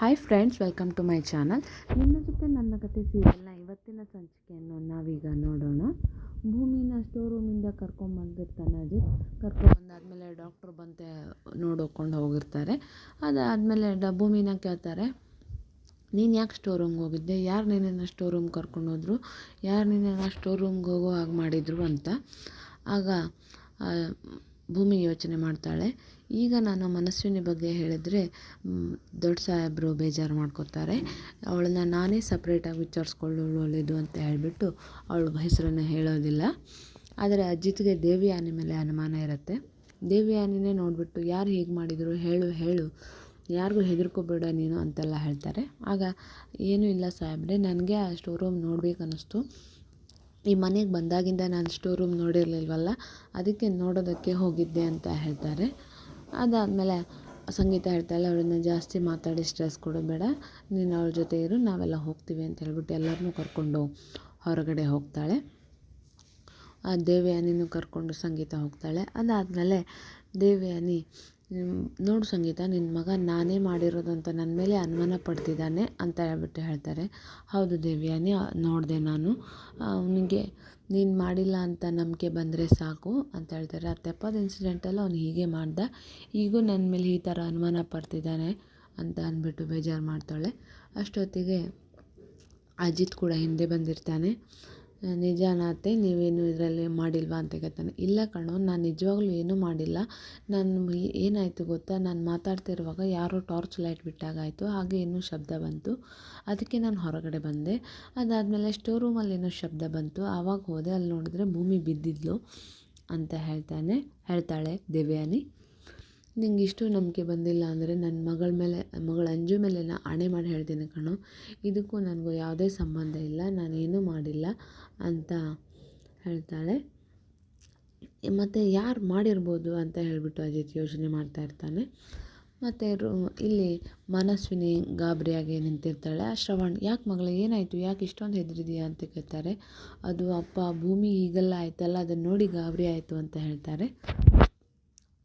Hi friends welcome to my channel ನಿಮ್ಮ ಜೊತೆ ನನ್ನ ಕತೆ ಸೀರಿಯಲ್ನ ಇವತ್ತಿನ ಸಂಚಿಕೆಯನ್ನು ನಾವೀಗ ನೋಡೋಣ. ಭೂಮಿನ ಸ್ಟೋರ್ ರೂಮಿಂದ ಕರ್ಕೊಂಬಂದಿರ್ತಾನೆ ಅಜಿತ್. ಕರ್ಕೊಂಬಂದಾದಮೇಲೆ ಡಾಕ್ಟ್ರ್ ಬಂತೆ ನೋಡೋಕೊಂಡು ಹೋಗಿರ್ತಾರೆ. ಅದಾದಮೇಲೆ ಡ ಭೂಮಿನ ಕೇಳ್ತಾರೆ, ನೀನು ಯಾಕೆ ಸ್ಟೋರ್ ರೂಮ್ಗೆ ಹೋಗಿದ್ದೆ? ಯಾರು ನಿನ್ನನ್ನು ಸ್ಟೋರ್ ರೂಮ್ ಕರ್ಕೊಂಡು ಹೋದರು? ಯಾರು ನಿನ್ನನ್ನು ಸ್ಟೋರ್ ರೂಮ್ಗೆ ಹೋಗೋ ಹಾಗೆ ಮಾಡಿದರು? ಅಂತ. ಆಗ ಭೂಮಿ ಯೋಚನೆ ಮಾಡ್ತಾಳೆ. ಈಗ ನಾನು ಮನಸ್ವಿನಿ ಬಗ್ಗೆ ಹೇಳಿದರೆ ದೊಡ್ಡ ಸಾಹೇಬರು ಬೇಜಾರು ಮಾಡ್ಕೋತಾರೆ. ಅವಳನ್ನ ನಾನೇ ಸಪ್ರೇಟಾಗಿ ವಿಚಾರಿಸ್ಕೊಳ್ಳೋಳು ಒಳ್ಳೆಯದು ಅಂತ ಹೇಳಿಬಿಟ್ಟು ಅವಳ ಹೆಸರನ್ನು ಹೇಳೋದಿಲ್ಲ. ಆದರೆ ಅಜಿತ್ಗೆ ದೇವಿ ಆನೆ ಮೇಲೆ ಅನುಮಾನ ಇರುತ್ತೆ. ದೇವಿ ಆನೆನೇ ನೋಡಿಬಿಟ್ಟು ಯಾರು ಹೀಗೆ ಮಾಡಿದರು ಹೇಳು ಹೇಳು. ಯಾರಿಗೂ ಹೆದರ್ಕೋಬೇಡ ನೀನು ಅಂತೆಲ್ಲ ಹೇಳ್ತಾರೆ. ಆಗ, ಏನೂ ಇಲ್ಲ ಸಾಹೇಬ್ರೆ, ನನಗೆ ಆ ಸ್ಟೋರ್ ರೂಮ್ ಈ ಮನೆಗೆ ಬಂದಾಗಿಂದ ನಾನು ಸ್ಟೋರ್ ರೂಮ್ ನೋಡಿರಲಿಲ್ವಲ್ಲ ಅದಕ್ಕೆ ನೋಡೋದಕ್ಕೆ ಹೋಗಿದ್ದೆ ಅಂತ ಹೇಳ್ತಾರೆ. ಅದಾದಮೇಲೆ ಸಂಗೀತ ಹೇಳ್ತಾಳೆ ಅವಳನ್ನ ಜಾಸ್ತಿ ಮಾತಾಡಿ ಸ್ಟ್ರೆಸ್ ಕೊಡಬೇಡ ನೀನು ಅವಳ ಜೊತೆ ಇರು ನಾವೆಲ್ಲ ಹೋಗ್ತೀವಿ ಅಂತ ಹೇಳ್ಬಿಟ್ಟು ಎಲ್ಲರನ್ನೂ ಕರ್ಕೊಂಡು ಹೊರಗಡೆ ಹೋಗ್ತಾಳೆ. ಆ ದೇವಯಾನಿನೂ ಕರ್ಕೊಂಡು ಸಂಗೀತ ಹೋಗ್ತಾಳೆ. ಅದಾದಮೇಲೆ ದೇವಯಾನಿ "ಹ್ಮ್, ನೋಡು ಸಂಗೀತ ನಿನ್ನ ಮಗ ನಾನೇ ಮಾಡಿರೋದು ಅಂತ ನನ್ನ ಮೇಲೆ ಅನುಮಾನ ಪಡ್ತಿದ್ದಾನೆ ಅಂತ ಹೇಳ್ಬಿಟ್ಟು ಹೇಳ್ತಾರೆ. ಹೌದು ದೇವ್ಯಾನಿ ನೋಡಿದೆ ನಾನು. ಅವನಿಗೆ, ನೀನು ಮಾಡಿಲ್ಲ ಅಂತ ನಂಬಿಕೆ ಬಂದರೆ ಸಾಕು ಅಂತ ಹೇಳ್ತಾರೆ. ಆ ತೆಪ್ಪದ ಇನ್ಸಿಡೆಂಟಲ್ಲಿ ಅವನು ಹೀಗೆ ಮಾಡ್ದ. ಈಗೂ ನನ್ನ ಮೇಲೆ ಈ ಥರ ಅನುಮಾನ ಪಡ್ತಿದ್ದಾನೆ ಅಂತ ಅಂದ್ಬಿಟ್ಟು ಬೇಜಾರು ಮಾಡ್ತಾಳೆ. ಅಷ್ಟೊತ್ತಿಗೆ ಅಜಿತ್ ಕೂಡ ಹಿಂದೆ ಬಂದಿರ್ತಾನೆ. ನಿಜಾನ ಅತ್ತೆ ನೀವೇನು ಇದರಲ್ಲಿ ಮಾಡಿಲ್ವಾ ಅಂತ ಕೇಳ್ತಾನೆ. ಇಲ್ಲ ಕಣೋ, ನಾನು ನಿಜವಾಗ್ಲೂ ಏನೂ ಮಾಡಿಲ್ಲ. ನಾನು ಏನಾಯಿತು ಗೊತ್ತಾ? ನಾನು ಮಾತಾಡ್ತಿರುವಾಗ ಯಾರೋ ಟಾರ್ಚ್ ಲೈಟ್ ಬಿಟ್ಟಾಗಾಯಿತು. ಹಾಗೆ ಏನೋ ಶಬ್ದ ಬಂತು. ಅದಕ್ಕೆ ನಾನು ಹೊರಗಡೆ ಬಂದೆ. ಅದಾದಮೇಲೆ ಸ್ಟೋರ್ ರೂಮಲ್ಲಿ ಏನೋ ಶಬ್ದ ಬಂತು. ಆವಾಗ ಹೋದೆ, ಅಲ್ಲಿ ನೋಡಿದ್ರೆ ಭೂಮಿ ಬಿದ್ದಿದ್ಲು ಅಂತ ಹೇಳ್ತಾನೆ, ಹೇಳ್ತಾಳೆ ದೇವಯಾನಿ. ನಿಂಗೆ ಇಷ್ಟು ನಂಬಿಕೆ ಬಂದಿಲ್ಲ ಅಂದರೆ ನನ್ನ ಮಗಳ ಮೇಲೆ, ಮಗಳ ಅಂಜು ಮೇಲೆ ನಾ ಆಣೆ ಮಾಡಿ ಹೇಳ್ತೀನಿ ಕಣೋ. ಇದಕ್ಕೂ ನನಗೂ ಯಾವುದೇ ಸಂಬಂಧ ಇಲ್ಲ ನಾನೇನೂ ಮಾಡಿಲ್ಲ ಅಂತ ಹೇಳ್ತಾಳೆ. ಮತ್ತು ಯಾರು ಮಾಡಿರ್ಬೋದು ಅಂತ ಹೇಳಿಬಿಟ್ಟು ಅಜಿತ್ ಯೋಚನೆ ಮಾಡ್ತಾ ಇರ್ತಾನೆ. ಮತ್ತು ರು, ಇಲ್ಲಿ ಮನಸ್ವಿನಿ ಗಾಬರಿಯಾಗಿ ನಿಂತಿರ್ತಾಳೆ. ಆ ಶ್ರವಣ್, ಯಾಕೆ ಮಗಳ, ಏನಾಯಿತು? ಯಾಕೆ ಇಷ್ಟೊಂದು ಹೆದರಿದೀಯಾ ಅಂತ ಕೇಳ್ತಾರೆ. ಅದು ಅಪ್ಪ ಭೂಮಿ ಈಗೆಲ್ಲ ಆಯ್ತಲ್ಲ ಅದನ್ನು ನೋಡಿ ಗಾಬರಿ ಆಯಿತು ಅಂತ ಹೇಳ್ತಾರೆ.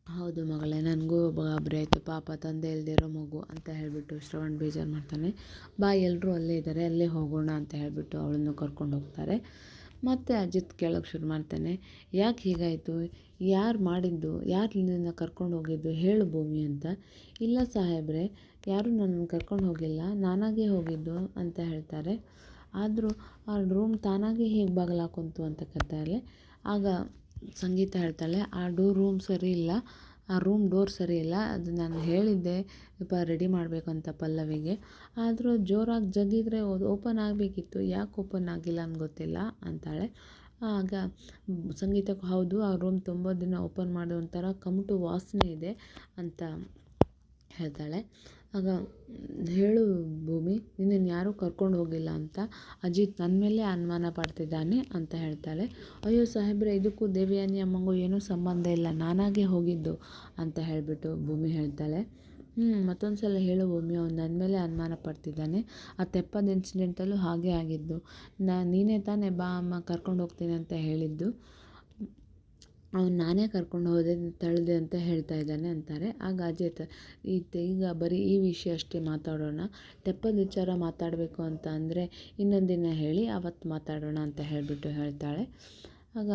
ಹೌದು ಮಗಳೇ, ನನಗೂ ಗಾಬರಿ ಆಯಿತು. ಪಾಪ ತಂದೆ ಇಲ್ದಿರೋ ಮಗು ಅಂತ ಹೇಳಿಬಿಟ್ಟು ಶ್ರವಣ್ ಬೇಜಾರು ಮಾಡ್ತಾನೆ. ಬಾ ಎಲ್ಲರೂ ಅಲ್ಲೇ ಇದ್ದಾರೆ ಅಲ್ಲೇ ಹೋಗೋಣ ಅಂತ ಹೇಳಿಬಿಟ್ಟು ಅವಳನ್ನು ಕರ್ಕೊಂಡು ಹೋಗ್ತಾರೆ. ಮತ್ತು ಅಜಿತ್ ಕೇಳೋಕ್ಕೆ ಶುರು ಮಾಡ್ತಾನೆ. ಯಾಕೆ ಹೀಗಾಯಿತು? ಯಾರು ಮಾಡಿದ್ದು? ಯಾರು ನಿನ್ನನ್ನು ಕರ್ಕೊಂಡು ಹೋಗಿದ್ದು? ಹೇಳು ಭೂಮಿ ಅಂತ. ಇಲ್ಲ ಸಾಹೇಬ್ರೆ, ಯಾರೂ ನನ್ನನ್ನು ಕರ್ಕೊಂಡು ಹೋಗಿಲ್ಲ. ನಾನಾಗೇ ಹೋಗಿದ್ದು ಅಂತ ಹೇಳ್ತಾರೆ. ಆದರೂ ಆ ರೂಮ್ ತಾನಾಗೇ ಹೇಗೆ ಬಾಗಿಲಾಕೊಂತು ಅಂತ ಕೇಳ್ತಾರೆ ಆಗ ಸಂಗೀತ ಹೇಳ್ತಾಳೆ, ಆ ಡೋರ್ ರೂಮ್ ಸರಿ ಇಲ್ಲ, ಆ ರೂಮ್ ಡೋರ್ ಸರಿ ಇಲ್ಲ, ಅದು ನಾನು ಹೇಳಿದ್ದೆ ಸ್ವಲ್ಪ ರೆಡಿ ಮಾಡಬೇಕು ಅಂತ ಪಲ್ಲವಿಗೆ. ಆದರೂ ಜೋರಾಗಿ ಜಗಿದ್ರೆ ಅದು ಓಪನ್ ಆಗಬೇಕಿತ್ತು, ಯಾಕೆ ಓಪನ್ ಆಗಿಲ್ಲ ಅಂತ ಗೊತ್ತಿಲ್ಲ, ಅಂತಾಳೆ. ಆಗ ಸಂಗೀತಕ್ಕೂ, ಹೌದು, ಆ ರೂಮ್ ತುಂಬ ದಿನ ಓಪನ್ ಮಾಡೋ ಒಂಥರ ಕಮಟು ವಾಸನೆ ಇದೆ, ಅಂತ ಹೇಳ್ತಾಳೆ. ಆಗ, ಹೇಳು ಭೂಮಿ, ನಿನ್ನನ್ನು ಯಾರೂ ಕರ್ಕೊಂಡು ಹೋಗಿಲ್ಲ ಅಂತ. ಅಜಿತ್ ನನ್ನ ಮೇಲೆ ಅನುಮಾನ ಪಡ್ತಿದ್ದಾನೆ ಅಂತ ಹೇಳ್ತಾಳೆ. ಅಯ್ಯೋ ಸಾಹೇಬ್ರೆ, ಇದಕ್ಕೂ ದೇವಯಾನಿ ಅಮ್ಮಂಗೂ ಏನೂ ಸಂಬಂಧ ಇಲ್ಲ. ನಾನಾಗೇ ಹೋಗಿದ್ದು ಅಂತ ಹೇಳಿಬಿಟ್ಟು ಭೂಮಿ ಹೇಳ್ತಾಳೆ. ಹ್ಞೂ ಮತ್ತೊಂದು ಸಲ ಹೇಳು ಭೂಮಿ, ಅವ್ನು ನನ್ನ ಮೇಲೆ ಅನುಮಾನ ಪಡ್ತಿದ್ದಾನೆ. ಆ ತೆಪ್ಪದ ಇನ್ಸಿಡೆಂಟಲ್ಲೂ ಹಾಗೆ ಆಗಿದ್ದು. ನಾ, ನೀನೇ ತಾನೇ ಬಾ ಅಮ್ಮ, ಕರ್ಕೊಂಡು ಹೋಗ್ತೀನಿ ಅಂತ ಹೇಳಿದ್ದು. ಅವ್ನು ನಾನೇ ಕರ್ಕೊಂಡು ಹೋದೆ ತಳ್ಳಿದೆ ಅಂತ ಹೇಳ್ತಾ ಇದ್ದಾನೆ ಅಂತಾರೆ. ಆಗ ಅಜಿತ್ ಇದು ಈಗ ಬರೀ ಈ ವಿಷಯ ಅಷ್ಟೇ ಮಾತಾಡೋಣ. ತೆಪ್ಪದ ವಿಚಾರ ಮಾತಾಡಬೇಕು ಅಂತ ಅಂದರೆ ಇನ್ನೊಂದು ದಿನ ಹೇಳಿ ಅವತ್ತು ಮಾತಾಡೋಣ ಅಂತ ಹೇಳಿಬಿಟ್ಟು ಹೇಳ್ತಾಳೆ. ಆಗ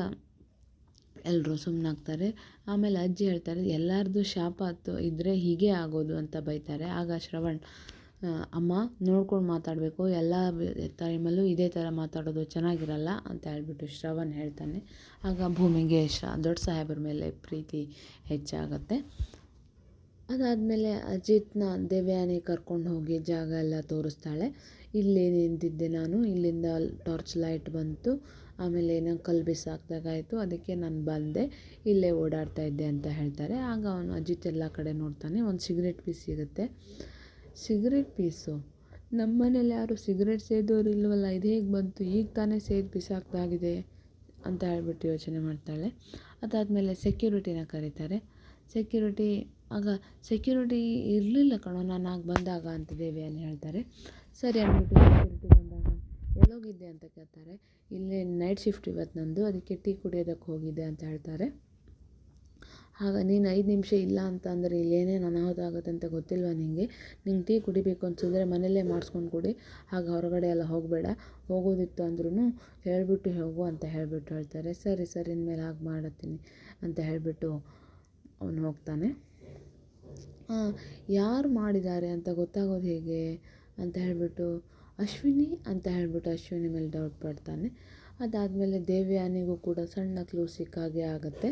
ಎಲ್ಲರೂ ಸುಮ್ಮನಾಗ್ತಾರೆ ಆಮೇಲೆ ಅಜ್ಜಿ ಹೇಳ್ತಾರೆ ಎಲ್ಲರದ್ದು ಶಾಪ ಇದ್ದರೆ ಹೀಗೆ ಆಗೋದು ಅಂತ ಬೈತಾರೆ. ಆಗ ಶ್ರವಣ್ ಅಮ್ಮ, ನೋಡ್ಕೊಂಡು ಮಾತಾಡಬೇಕು. ಎಲ್ಲ ಟೈಮಲ್ಲೂ ಇದೇ ಥರ ಮಾತಾಡೋದು ಚೆನ್ನಾಗಿರಲ್ಲ ಅಂತ ಹೇಳ್ಬಿಟ್ಟು ಶ್ರವಣ್ ಹೇಳ್ತಾನೆ. ಆಗ ಭೂಮಿಗೆ ಶ, ದೊಡ್ಡ ಸಾಹೇಬರ ಮೇಲೆ ಪ್ರೀತಿ ಹೆಚ್ಚಾಗತ್ತೆ. ಅದಾದಮೇಲೆ ಅಜಿತ್ನ ದೇವ್ಯಾನಿ ಕರ್ಕೊಂಡು ಹೋಗಿ ಜಾಗ ಎಲ್ಲ ತೋರಿಸ್ತಾಳೆ. ಇಲ್ಲಿ ನಿಂತಿದ್ದೆ ನಾನು. ಇಲ್ಲಿಂದ ಟಾರ್ಚ್ ಲೈಟ್ ಬಂತು. ಆಮೇಲೆ ಏನೋ ಕಲ್ಲು ಬಿಸಾಕ್ದಾಗಾಯಿತು. ಅದಕ್ಕೆ ನಾನು ಬಂದೆ. ಇಲ್ಲೇ ಓಡಾಡ್ತಾ ಇದ್ದೆ ಅಂತ ಹೇಳ್ತಾರೆ. ಆಗ ಅವನು ಅಜಿತ್ ಎಲ್ಲ ಕಡೆ ನೋಡ್ತಾನೆ. ಒಂದು ಸಿಗರೇಟ್ ಪೀಸ್ ಸಿಗುತ್ತೆ. Cigarette piece. ನಮ್ಮ ಮನೇಲಿ ಯಾರು ಸಿಗರೇಟ್ ಸೇದೋರು ಇಲ್ವಲ್ಲ, ಇದು ಹೇಗೆ ಬಂತು? ಈಗ ತಾನೇ ಸೇದಿ ಬಿಸಾಕ್ದಾಗಿದೆ ಅಂತ ಹೇಳ್ಬಿಟ್ಟು ಯೋಚನೆ ಮಾಡ್ತಾಳೆ. ಅದಾದಮೇಲೆ ಸೆಕ್ಯೂರಿಟಿನ ಕರೀತಾರೆ. ಸೆಕ್ಯೂರಿಟಿ, ಆಗ ಸೆಕ್ಯೂರಿಟಿ ಇರಲಿಲ್ಲ ಕಣೋ, ನಾನು ಆಗ ಬಂದಾಗ ಅಂತ ದೇವಿಯಾನಿ ಹೇಳ್ತಾರೆ. ಸರಿ ಅಂದ್ಬಿಟ್ಟು ಸೆಕ್ಯೂರಿಟಿ ಬಂದಾಗ ಎಲ್ಲೋಗಿದ್ದೆ ಅಂತ ಕೇಳ್ತಾರೆ. ಇಲ್ಲೇ ನೈಟ್ ಶಿಫ್ಟ್ ಇವತ್ತು ನಂದು, ಅದಕ್ಕೆ ಟೀ ಕುಡಿಯೋದಕ್ಕೆ ಹೋಗಿದ್ದೆ ಅಂತ ಹೇಳ್ತಾರೆ. ಆಗ, ನೀನು ಐದು ನಿಮಿಷ ಇಲ್ಲ ಅಂತ ಅಂದರೆ ಇಲ್ಲಿ ಏನೇನು ಅನಾಹುತ ಆಗುತ್ತೆ ಅಂತ ಗೊತ್ತಿಲ್ವಾ ನಿನಗೆ ನಿಂಗೆ ಟೀ ಕುಡಿಬೇಕು ಅನ್ಸಿದ್ರೆ ಮನೆಯಲ್ಲೇ ಮಾಡಿಸ್ಕೊಂಡು ಕುಡಿ. ಹಾಗೆ ಹೊರಗಡೆ ಎಲ್ಲ ಹೋಗಬೇಡ. ಹೋಗೋದಿತ್ತು ಅಂದ್ರೂ ಹೇಳಿಬಿಟ್ಟು ಹೋಗು ಅಂತ ಹೇಳಿಬಿಟ್ಟು ಹೇಳ್ತಾರೆ. ಸರಿ ಸರಿ, ಇನ್ಮೇಲೆ ಹಾಗೆ ಮಾಡತ್ತೀನಿ ಅಂತ ಹೇಳಿಬಿಟ್ಟು ಅವನು ಹೋಗ್ತಾನೆ. ಯಾರು ಮಾಡಿದ್ದಾರೆ ಅಂತ ಗೊತ್ತಾಗೋದು ಹೇಗೆ ಅಂತ ಹೇಳಿಬಿಟ್ಟು ಅಶ್ವಿನಿ ಅಂತ ಹೇಳಿಬಿಟ್ಟು ಅಶ್ವಿನಿ ಮೇಲೆ ಡೌಟ್ ಪಡ್ತಾನೆ. ಅದಾದಮೇಲೆ ದೇವ್ಯಾನಿಗೂ ಕೂಡ ಸಣ್ಣ ಕ್ಲೂ ಸಿಕ್ಕಾಗೆ ಆಗುತ್ತೆ.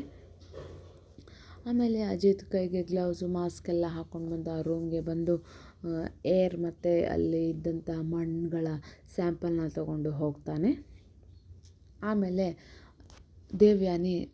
ಆಮೇಲೆ ಅಜಿತ್ ಕೈಗೆ ಗ್ಲೌಸು ಮಾಸ್ಕ್ ಎಲ್ಲ ಹಾಕ್ಕೊಂಡು ಬಂದು ಆ ರೂಮ್ಗೆ ಬಂದು ಏರ್ ಮತ್ತು ಅಲ್ಲಿ ಇದ್ದಂಥ ಮಣ್ಣುಗಳ ಸ್ಯಾಂಪಲ್ನ ತಗೊಂಡು ಹೋಗ್ತಾನೆ. ಆಮೇಲೆ ದೇವ್ಯಾನಿ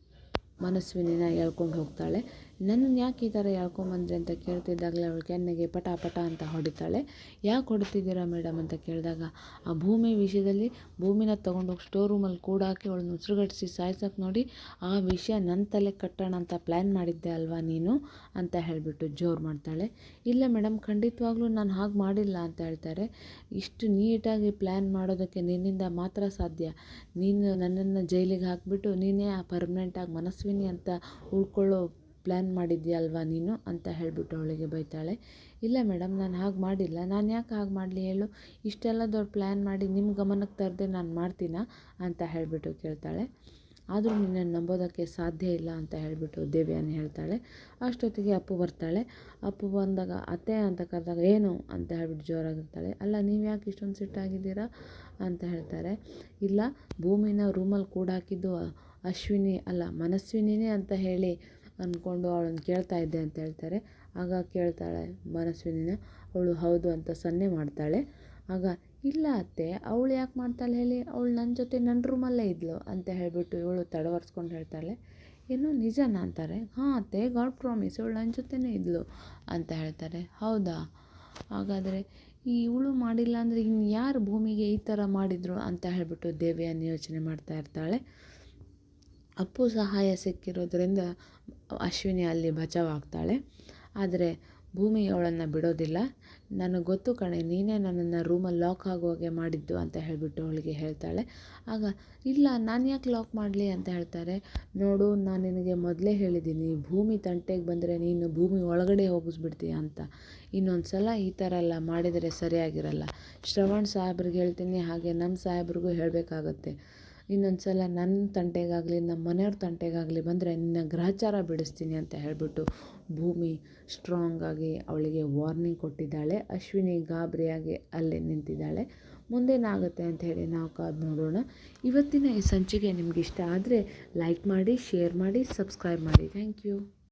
ಮನಸ್ವಿನಿನ ಎಳ್ಕೊಂಡು ಹೋಗ್ತಾಳೆ. ನನ್ನನ್ನು ಯಾಕೆ ಈ ಥರ ಎಳ್ಕೊಂಬಂದ್ರಿ ಅಂತ ಕೇಳ್ತಿದ್ದಾಗಲೇ ಅವಳು ಕೆನ್ನೆಗೆ ಪಟ ಪಟ ಅಂತ ಹೊಡಿತಾಳೆ. ಯಾಕೆ ಹೊಡಿತಿದ್ದೀರಾ ಮೇಡಮ್ ಅಂತ ಕೇಳಿದಾಗ, ಆ ಭೂಮಿ ವಿಷಯದಲ್ಲಿ ಭೂಮಿನ ತೊಗೊಂಡೋಗಿ ಸ್ಟೋರ್ ರೂಮಲ್ಲಿ ಕೂಡಾಕಿ ಅವಳನ್ನ ಉಸಿರುಗಟ್ಟಿಸಿ ಸಾಯ್ಸೋಕೆ ನೋಡಿ, ಆ ವಿಷಯ ನನ್ನ ತಲೆ ಕಟ್ಟೋಣ ಅಂತ ಪ್ಲ್ಯಾನ್ ಮಾಡಿದ್ದೆ ಅಲ್ವಾ ನೀನು ಅಂತ ಹೇಳಿಬಿಟ್ಟು ಜೋರು ಮಾಡ್ತಾಳೆ. ಇಲ್ಲ ಮೇಡಮ್, ಖಂಡಿತವಾಗ್ಲೂ ನಾನು ಹಾಗೆ ಮಾಡಿಲ್ಲ ಅಂತ ಹೇಳ್ತಾರೆ. ಇಷ್ಟು ನೀಟಾಗಿ ಪ್ಲ್ಯಾನ್ ಮಾಡೋದಕ್ಕೆ ನಿನ್ನಿಂದ ಮಾತ್ರ ಸಾಧ್ಯ. ನೀನು ನನ್ನನ್ನು ಜೈಲಿಗೆ ಹಾಕಿಬಿಟ್ಟು ನೀನೇ ಆ ಪರ್ಮನೆಂಟಾಗಿ ಮನಸ್ವಿನಿ ಅಂತ ಉಳ್ಕೊಳ್ಳೋ ಪ್ಲ್ಯಾನ್ ಮಾಡಿದ್ಯಲ್ವಾ ನೀನು ಅಂತ ಹೇಳಿಬಿಟ್ಟು ಅವಳಿಗೆ ಬೈತಾಳೆ. ಇಲ್ಲ ಮೇಡಮ್, ನಾನು ಹಾಗೆ ಮಾಡಿಲ್ಲ. ನಾನು ಯಾಕೆ ಹಾಗೆ ಮಾಡಲಿ ಹೇಳು. ಇಷ್ಟೆಲ್ಲ ದೊಡ್ಡ ಪ್ಲ್ಯಾನ್ ಮಾಡಿ ನಿಮ್ಮ ಗಮನಕ್ಕೆ ತರದೆ ನಾನು ಮಾಡ್ತೀನಾ ಅಂತ ಹೇಳಿಬಿಟ್ಟು ಕೇಳ್ತಾಳೆ. ಆದರೂ ನಿನ್ನನ್ನು ನಂಬೋದಕ್ಕೆ ಸಾಧ್ಯ ಇಲ್ಲ ಅಂತ ಹೇಳಿಬಿಟ್ಟು ದೇವ್ಯಾನಿ ಹೇಳ್ತಾಳೆ. ಅಷ್ಟೊತ್ತಿಗೆ ಅಪ್ಪು ಬರ್ತಾಳೆ. ಅಪ್ಪು ಬಂದಾಗ, ಅತ್ತೆ ಅಂತ ಕರೆದಾಗ, ಏನು? ಅಂತ ಹೇಳ್ಬಿಟ್ಟು ಜೋರಾಗಿರ್ತಾಳೆ. ಅಲ್ಲ, ನೀವು ಯಾಕೆ ಇಷ್ಟೊಂದು ಸಿಟ್ಟಾಗಿದ್ದೀರಾ ಅಂತ ಹೇಳ್ತಾರೆ. ಇಲ್ಲ, ಭೂಮಿನ ರೂಮಲ್ಲಿ ಕೂಡಾಕಿದ್ದು ಅಶ್ವಿನಿ, ಅಲ್ಲ ಮನಸ್ವಿನಿನೇ ಅಂತ ಹೇಳಿ ಅಂದ್ಕೊಂಡು ಅವಳನ್ನು ಕೇಳ್ತಾ ಇದ್ದೆ ಅಂತ ಹೇಳ್ತಾರೆ. ಆಗ ಕೇಳ್ತಾಳೆ ಮನಸ್ವಿನಿನ, ಅವಳು ಹೌದು ಅಂತ ಸನ್ನೆ ಮಾಡ್ತಾಳೆ. ಆಗ, ಇಲ್ಲ ಅತ್ತೆ, ಅವಳು ಯಾಕೆ ಮಾಡ್ತಾಳೆ ಹೇಳಿ? ಅವಳು ನನ್ನ ಜೊತೆ ನನ್ನ ರೂಮಲ್ಲೇ ಇದ್ಲು ಅಂತ ಹೇಳಿಬಿಟ್ಟು ಇವಳು ತಡವರ್ಸ್ಕೊಂಡು ಹೇಳ್ತಾಳೆ. ಏನು ನಿಜನಾ ಅಂತಾರೆ. ಹಾಂ ಅತ್ತೆ, ಗಾಡ್ ಪ್ರಾಮಿಸ್ ಇವಳು ನನ್ನ ಜೊತೆನೇ ಇದ್ಲು ಅಂತ ಹೇಳ್ತಾರೆ. ಹೌದಾ? ಹಾಗಾದರೆ ಈ ಇವಳು ಮಾಡಿಲ್ಲ ಅಂದರೆ ಇನ್ನು ಯಾರು ಭೂಮಿಗೆ ಈ ಥರ ಮಾಡಿದರು ಅಂತ ಹೇಳಿಬಿಟ್ಟು ದೇವಿಯನ್ನು ಯೋಚನೆ ಮಾಡ್ತಾ ಇರ್ತಾಳೆ. ಅಪ್ಪು ಸಹಾಯ ಸಿಕ್ಕಿರೋದ್ರಿಂದ ಅಶ್ವಿನಿ ಅಲ್ಲಿ ಬಚಾವಾಗ್ತಾಳೆ. ಆದರೆ ಭೂಮಿ ಅವಳನ್ನು ಬಿಡೋದಿಲ್ಲ. ನನಗೆ ಗೊತ್ತು ಕಣೆ, ನೀನೇ ನನ್ನನ್ನು ರೂಮಲ್ಲಿ ಲಾಕ್ ಆಗುವಾಗೆ ಮಾಡಿದ್ದು ಅಂತ ಹೇಳಿಬಿಟ್ಟು ಅವಳಿಗೆ ಹೇಳ್ತಾಳೆ. ಆಗ, ಇಲ್ಲ, ನಾನು ಯಾಕೆ ಲಾಕ್ ಮಾಡಲಿ? ಅಂತ ಹೇಳ್ತಾರೆ. ನೋಡು, ನಾನು ನಿನಗೆ ಮೊದಲೇ ಹೇಳಿದ್ದೀನಿ ಭೂಮಿ ತಂಟೆಗೆ ಬಂದರೆ ನೀನು ಭೂಮಿ ಒಳಗಡೆ ಹೋಗಿಸ್ಬಿಡ್ತೀಯ ಅಂತ. ಇನ್ನೊಂದು ಸಲ ಈ ಥರ ಎಲ್ಲ ಮಾಡಿದರೆ ಸರಿಯಾಗಿರಲ್ಲ. ಶ್ರವಣ್ ಸಾಹೇಬ್ರಿಗೆ ಹೇಳ್ತೀನಿ, ಹಾಗೆ ನಮ್ಮ ಸಾಹೇಬ್ರಿಗೂ ಹೇಳಬೇಕಾಗತ್ತೆ. ಇನ್ನೊಂದು ಸಲ ನನ್ನ ತಂಟೆಗಾಗಲಿ ನಮ್ಮ ಮನೆಯವ್ರ ತಂಟೆಗಾಗಲಿ ಬಂದರೆ ನಿನ್ನ ಗ್ರಹಚಾರ ಬಿಡಿಸ್ತೀನಿ ಅಂತ ಹೇಳಿಬಿಟ್ಟು ಭೂಮಿ ಸ್ಟ್ರಾಂಗಾಗಿ ಅವಳಿಗೆ ವಾರ್ನಿಂಗ್ ಕೊಟ್ಟಿದ್ದಾಳೆ. ಅಶ್ವಿನಿ ಗಾಬರಿಯಾಗಿ ಅಲ್ಲಿ ನಿಂತಿದ್ದಾಳೆ. ಮುಂದೇನಾಗುತ್ತೆ ಅಂತ ಹೇಳಿ ನಾವು ಕಾದು ನೋಡೋಣ. ಇವತ್ತಿನ ಈ ಸಂಚಿಕೆ ನಿಮ್ಗೆ ಇಷ್ಟ ಆದರೆ ಲೈಕ್ ಮಾಡಿ ಶೇರ್ ಮಾಡಿ ಸಬ್ಸ್ಕ್ರೈಬ್ ಮಾಡಿ. Thank you